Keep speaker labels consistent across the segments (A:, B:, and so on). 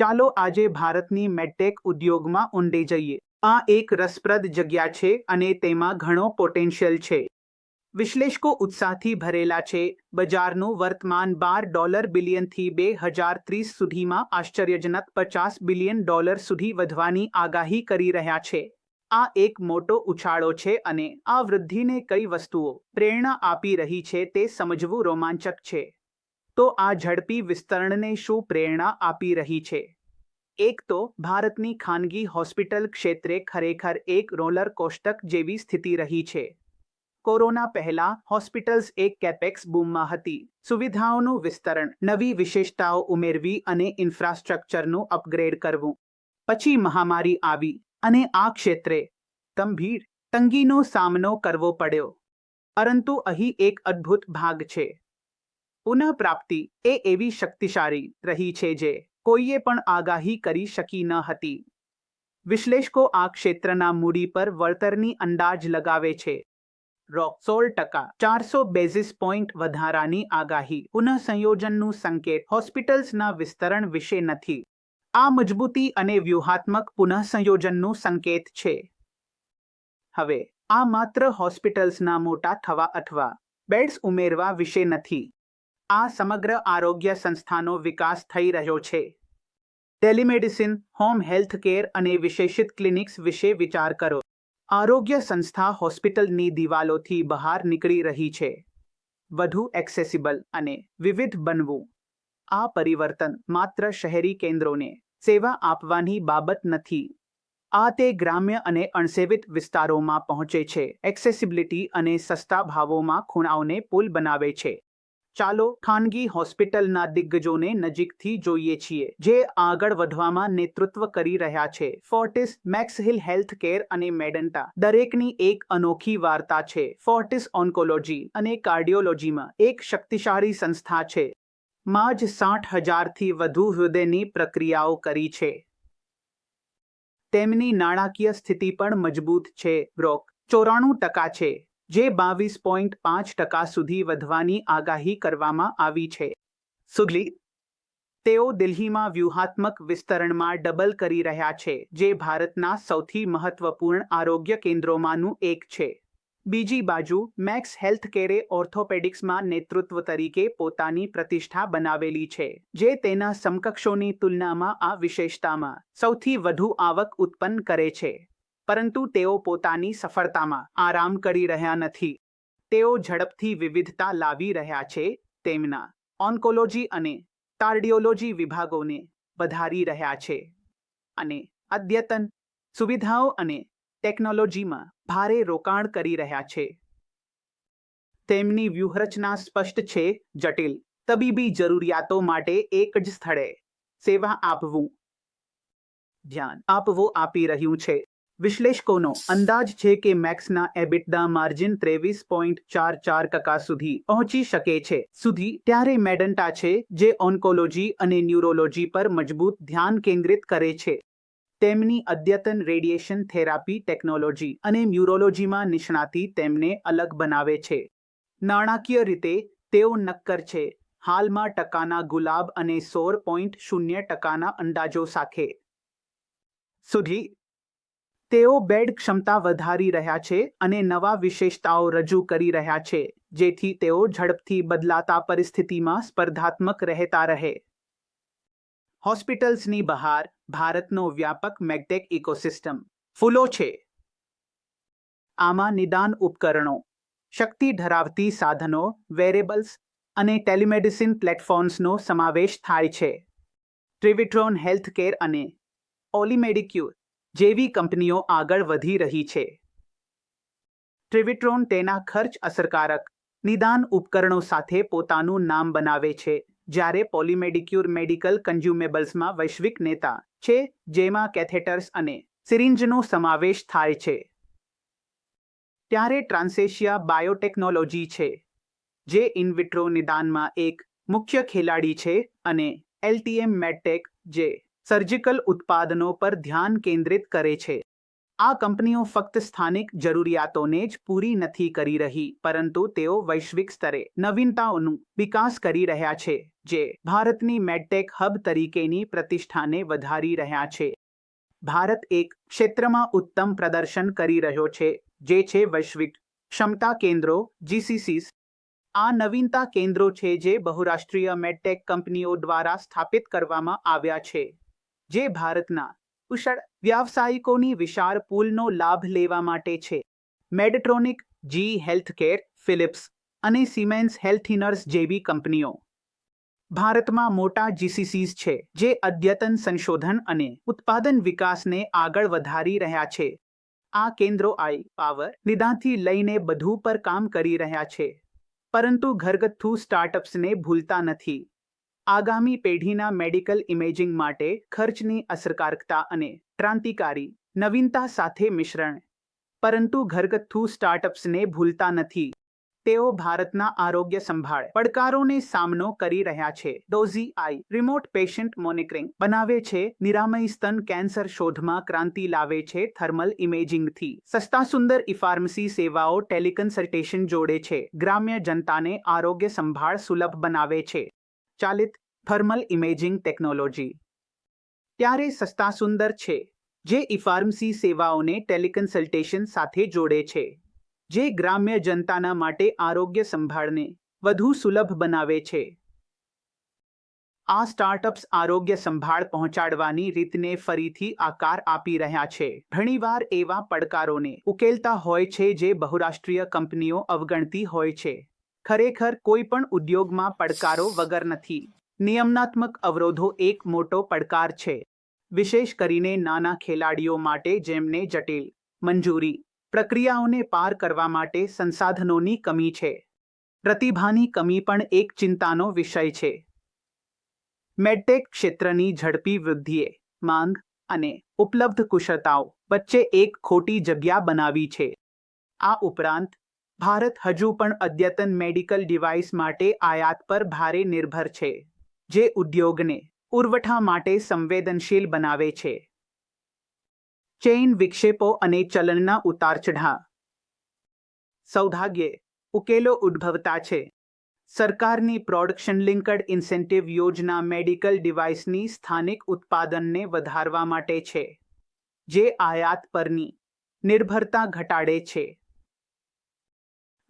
A: ચાલો આજે ભારતની મેડટેક ઉદ્યોગમાં ઊંડે જઈએ. આ એક રસપ્રદ જગ્યા છે અને તેમાં ઘણો પોટેન્શિયલ છે. વિશ્લેષકો ઉત્સાહથી ભરેલા છે. બજારનું વર્તમાન બાર ડોલર બિલિયનથી બે હજાર ત્રીસ સુધીમાં આશ્ચર્યજનક પચાસ બિલિયન ડોલર સુધી વધવાની આગાહી કરી રહ્યા છે. આ એક મોટો ઉછાળો છે અને આ વૃદ્ધિને કઈ વસ્તુઓ પ્રેરણા આપી રહી છે તે સમજવું રોમાંચક છે. તો આ ઝડપી વિસ્તરણને શું પ્રેરણા આપી રહી છે? એક તો, ભારતની ખાનગી હોસ્પિટલ ક્ષેત્રે ખરેખર એક રોલર કોષ્ટક જેવી સ્થિતિ રહી છે. કોરોના પહેલા હોસ્પિટલ્સ એક કેપેક્સ બૂમમાં હતી. સુવિધાઓનું વિસ્તરણ, નવી વિશેષતાઓ ઉમેરવી અને ઇન્ફ્રાસ્ટ્રક્ચરનું અપગ્રેડ કરવું. પછી મહામારી આવી અને આ ક્ષેત્રે ગંભીર તંગીનો સામનો કરવો પડ્યો. પરંતુ અહીં એક અદ્ભુત ભાગ છે. પુનઃપ્રાપ્તિ એ એવી શક્તિશાળી રહી છે જે કોઈએ પણ આગાહી કરી શકી ન હતી. વિશ્લેષકો આ ક્ષેત્રના મૂડી પર વળતરની અંદાજ લગાવે છે. રોક સોળ ટકા ચારસો બેઝિસ પોઈન્ટ વધારાની આગાહી પુનઃસંયોજનનું સંકેત હોસ્પિટલ્સના વિસ્તરણ વિશે નથી. આ મજબૂતી અને વ્યૂહાત્મક પુનઃસંયોજનનું સંકેત છે. હવે આ માત્ર હોસ્પિટલ્સના મોટા થવા અથવા બેડ્સ ઉમેરવા વિશે નથી. આ સમગ્ર આરોગ્ય સંસ્થાનો વિકાસ થઈ રહ્યો છે. ટેલિમેડિસિન, હોમ હેલ્થ કેર અને વિશેષિત ક્લિનિક્સ વિશે વિચાર કરો. આરોગ્ય સંસ્થા હોસ્પિટલની દિવાલોથી બહાર નીકળી રહી છે. વધુ એક્સેસિબલ અને વિવિધ બનવું. આ પરિવર્તન માત્ર શહેરી કેન્દ્રોને સેવા આપવાની બાબત નથી. આ તે ગ્રામ્ય અને અણસેવિત વિસ્તારોમાં પહોંચે છે. એક્સેસિબિલિટી અને સસ્તા ભાવોમાં ખૂણાઓને પુલ બનાવે છે. ચાલો ખાનગી હોસ્પિટલના દિગ્ગજોને નજીકથી જોઈએ છીએ, જે આગળ વધવામાં નેતૃત્વ કરી રહ્યા છે. ફોર્ટિસ મેક્સહિલ હેલ્થ કેર અને મેડન્ટા દરેકની એક અનોખી વાર્તા છે. ફોર્ટિસ ઓન્કોલોજી અને કાર્ડિયોલોજીમાં એક શક્તિશાળી સંસ્થા છે. માં જ સાઠ હજારથી વધુ હૃદયની પ્રક્રિયાઓ કરી છે. તેમની નાણાકીય સ્થિતિ પણ મજબૂત છે. બ્રોક, ચોરાણું ટકા છે. જે બાવીસ પોઈન્ટ પાંચ ટકા સુધી વધવાની આગાહી કરવામાં આવી છે. સુગલી, તેઓ દિલ્હીમાં વ્યૂહાત્મક વિસ્તરણમાં ડબલ કરી રહ્યા છે, જે ભારતના સૌથી મહત્વપૂર્ણ આરોગ્ય કેન્દ્રોમાંનું એક છે. બીજી બાજુ, મેક્સ હેલ્થ કેરે ઓર્થોપેડિક્સમાં નેતૃત્વ તરીકે પોતાની પ્રતિષ્ઠા બનાવેલી છે, જે તેના સમકક્ષોની તુલનામાં આ વિશેષતામાં સૌથી વધુ આવક ઉત્પન્ન કરે છે. પરંતુ તેઓ પોતાની સફળતામાં આરામ કરી રહ્યા નથી. તેઓ ઝડપથી વિવિધતા લાવી રહ્યા છે, તેમના ઓન્કોલોજી અને કાર્ડિયોલોજી વિભાગોને વધારી રહ્યા છે અને અદ્યતન સુવિધાઓ અને ટેકનોલોજીમાં ભારે રોકાણ કરી રહ્યા છે. તેમની વ્યૂહરચના સ્પષ્ટ છે, જટિલ તબીબી જરૂરિયાતો માટે એક જ સ્થળે સેવા આપવું. ધ્યાન આપવું આપી રહ્યું છે. વિશ્લેષકોનો અંદાજ છે કે મેક્સના એબિટદા માર્જિન ત્રેવીસ પોઈન્ટ ચાર ચાર ટકા સુધી પહોંચી શકે છે. સુધી ત્યારે મેડન્ટા છે, જે ઓન્કોલોજી અને ન્યુરોલોજી પર મજબૂત ધ્યાન કેન્દ્રિત કરે છે. તેમની અદ્યતન રેડિયેશન થેરાપી ટેકનોલોજી અને ન્યુરોલોજીમાં નિષ્ણાતી તેમને અલગ બનાવે છે. નાણાકીય રીતે, તેઓ નક્કર છે. હાલમાં ટકાના ગુલાબ અને સોળ પોઈન્ટ શૂન્ય ટકાના અંદાજો સાથે. સુધી તેઓ બેડ ક્ષમતા વધારી રહ્યા છે અને નવા વિશેષતાઓ રજૂ કરી રહ્યા છે, જેથી તેઓ ઝડપથી બદલાતા પરિસ્થિતિમાં સ્પર્ધાત્મક રહેતા રહે. હોસ્પિટલ્સની બહાર ભારતનો વ્યાપક મેગટેક ઇકોસિસ્ટમ ફૂલો છે. આમાં નિદાન ઉપકરણો, શક્તિ ધરાવતી સાધનો, વેરેબલ્સ અને ટેલિમેડિસિન પ્લેટફોર્મ્સનો સમાવેશ થાય છે. ટ્રિવિટ્રોન હેલ્થકેર અને ઓલિમેડિક્યુર જેવી કંપનીઓ આગળ વધી રહી છે. ટ્રિવિટ્રોન તેના ખર્ચ અસરકારક નિદાન ઉપકરણો સાથે પોતાનું નામ બનાવે છે, જ્યારે પોલિમેડિક્યુર મેડિકલ કન્ઝ્યુમેબલ્સમાં વૈશ્વિક નેતા છે, જેમાં કેથેટર્સ અને સિરિંજનો સમાવેશ થાય છે. ત્યારે ટ્રાન્સેશિયા બાયોટેકનોલોજી છે, જે ઇનવિટ્રો નિદાનમાં એક મુખ્ય ખેલાડી છે અને એલટીએમ મેડટેક જે સર્જિકલ ઉત્પાદનો પર ધ્યાન કેન્દ્રિત કરે છે. આ કંપનીઓ ફક્ત સ્થાનિક જરૂરિયાતોને જ પૂરી નથી કરી રહી, પરંતુ તેઓ વૈશ્વિક સ્તરે નવીનતાઓનું વિકાસ કરી રહ્યા છે, જે ભારતની મેડટેક હબ તરીકેની પ્રતિષ્ઠાને વધારી રહ્યા છે. ભારત એક ક્ષેત્રમાં ઉત્તમ પ્રદર્શન કરી રહ્યો છે, જે છે વૈશ્વિક ક્ષમતા કેન્દ્રો જીસીસીસ આ નવીનતા કેન્દ્રો છે જે બહુરાષ્ટ્રીય મેડટેક કંપનીઓ દ્વારા સ્થાપિત કરવામાં આવ્યા છે. જે ભારતના કુશળ વ્યાવસાયિકોની વિશાળ પૂલનો લાભ લેવા માટે છે. મેડટ્રોનિક જી હેલ્થકેર, ફિલિપ્સ અને સિમેન્સ હેલ્થિનર્સ જેવી કંપનીઓ. ભારતમાં મોટા જીસીસીસ છે, જે અદ્યતન સંશોધન અને ઉત્પાદન વિકાસને આગળ વધારી રહ્યા છે. આ કેન્દ્રો આઈ, પાવર નિદાનથી લઈને બધું પર કામ કરી રહ્યા છે. પરંતુ ઘરગથ્થુ સ્ટાર્ટઅપ્સને ભૂલતા નથી. આગામી પેઢીના મેડિકલ ઇમેજિંગ માટે ખર્ચની અસરકારકતા અને ક્રાંતિકારી નવીનતા સાથે મિશ્રણ. પરંતુ ઘરગથ્થુ સ્ટાર્ટઅપ્સને ભૂલતા નથી. તેઓ ભારતના આરોગ્ય સંભાળ પડકારોને સામનો કરી રહ્યા છે. Dozee AI remote patient monitoring બનાવે છે. નિરામય સ્તન કેન્સર શોધમાં ક્રાંતિ લાવે છે. થર્મલ ઇમેજિંગથી સસ્તા સુંદર ઇફાર્મસી સેવાઓ ટેલિકન્સલ્ટેશન જોડે છે. ગ્રામ્ય જનતાને આરોગ્ય સંભાળ સુલભ બનાવે છે. ચાલિત થર્મલ ઇમેજિંગ ટેકનોલોજી. ત્યારે સસ્તા સુંદર છે, જે ઇફાર્મસી સેવાઓને ટેલિકન્સલ્ટેશન સાથે જોડે છે, જે ગ્રામ્ય જનતાના માટે આરોગ્ય સંભાળને વધુ સુલભ બનાવે છે. આ સ્ટાર્ટઅપ્સ આરોગ્ય સંભાળ પહોંચાડવાની રીતને ફરીથી આકાર આપી રહ્યા છે. ઘણીવાર એવા પડકારોને ઉકેલતા હોય છે જે બહુરાષ્ટ્રીય કંપનીઓ અવગણતી હોય છે. ખરેખર કોઈ પણ ઉદ્યોગમાં પડકારો વગર નથી. નિયમનાત્મક અવરોધો એક મોટો પડકાર છે. વિશેષ કરીને નાના ખેલાડીઓ માટે જેમને જટિલ, મંજૂરી, પ્રક્રિયાઓને પાર કરવા માટે સંસાધનોની કમી છે. પ્રતિભાની કમી પણ એક ચિંતાનો વિષય છે. મેડટેક ક્ષેત્રની ઝડપી વૃદ્ધિએ માંગ અને ઉપલબ્ધ કુશળતાઓ વચ્ચે એક ખોટી જગ્યા બનાવી છે. આ ઉપરાંત ભારત હજુ પણ અદ્યતન મેડિકલ ડિવાઇસ માટે આયાત પર ભારે નિર્ભર છે, જે ઉદ્યોગને પુરવઠા માટે સંવેદનશીલ બનાવે છે. ચેઇન વિક્ષેપો અને ચલણના ઉતાર ચઢા સૌભાગ્યે, ઉકેલો ઉદ્ભવતા છે. સરકારની પ્રોડક્શન લિંકડ ઇન્સેન્ટિવ યોજના મેડિકલ ડિવાઇસની સ્થાનિક ઉત્પાદનને વધારવા માટે છે, જે આયાત પરની નિર્ભરતા ઘટાડે છે.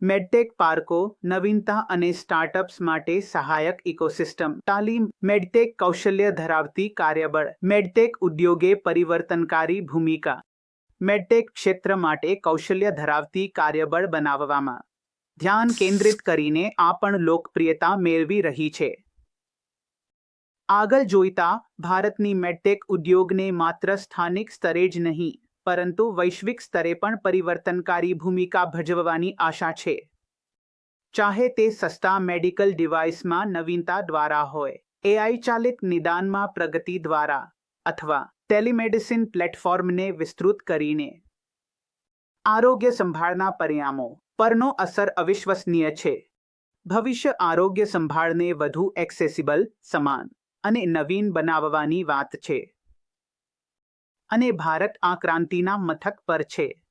A: મેડટેક પાર્કો, નવીનતા અને સ્ટાર્ટઅપ્સ માટે સહાયક ઇકોસિસ્ટમ તાલીમ મેડટેક કૌશલ્ય ધરાવતી કાર્યબળ. મેડટેક ઉદ્યોગે પરિવર્તનકારી ભૂમિકા. મેડટેક ક્ષેત્ર માટે કૌશલ્ય ધરાવતી કાર્યબળ બનાવવામાં. ધ્યાન કેન્દ્રિત કરીને આ પણ લોકપ્રિયતા મેળવી રહી છે. આગળ જોઈતા ભારતની મેડટેક ઉદ્યોગને માત્ર સ્થાનિક સ્તરે જ નહીં પરંતુ વૈશ્વિક સ્તરે પણ પરિવર્તનકારી ભૂમિકા ભજવવાની આશા છે. ચાહે તે સસ્તા મેડિકલ ડિવાઇસમાં નવીનતા દ્વારા હોય, એઆઈ ચાલિત નિદાનમાં પ્રગતિ દ્વારા, અથવા ટેલિમેડિસિન પ્લેટફોર્મને વિસ્તૃત કરીને. આરોગ્ય સંભાળના પરિણામો પરનો અસર અવિશ્વસનીય છે. ભવિષ્ય આરોગ્ય સંભાળને વધુ એક્સેસિબલ, સમાન અને નવીન બનાવવાની વાત છે. અને ભારત આ ક્રાંતિના મથક પર છે.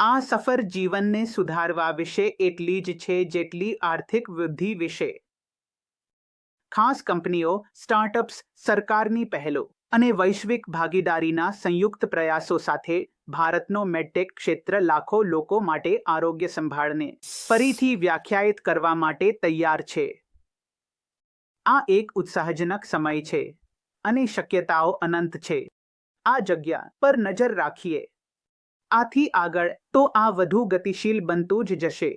A: આ સફર જીવનને સુધારવા વિશે એટલી જ છે જેટલી આર્થિક વૃદ્ધિ વિશે. ખાસ કંપનીઓ, સ્ટાર્ટઅપ્સ, સરકારની પહેલો અને વૈશ્વિક ભાગીદારીના સંયુક્ત પ્રયાસો સાથે ભારતનો મેડટેક ક્ષેત્ર લાખો લોકો માટે આરોગ્ય સંભાળને ફરીથી વ્યાખ્યાયિત કરવા માટે તૈયાર છે. આ એક ઉત્સાહજનક સમય છે અને શક્યતાઓ અનંત છે. આ જગ્યા પર નજર રાખીએ. આથી આગળ તો આ વધુ ગતિશીલ બનતું જ જશે.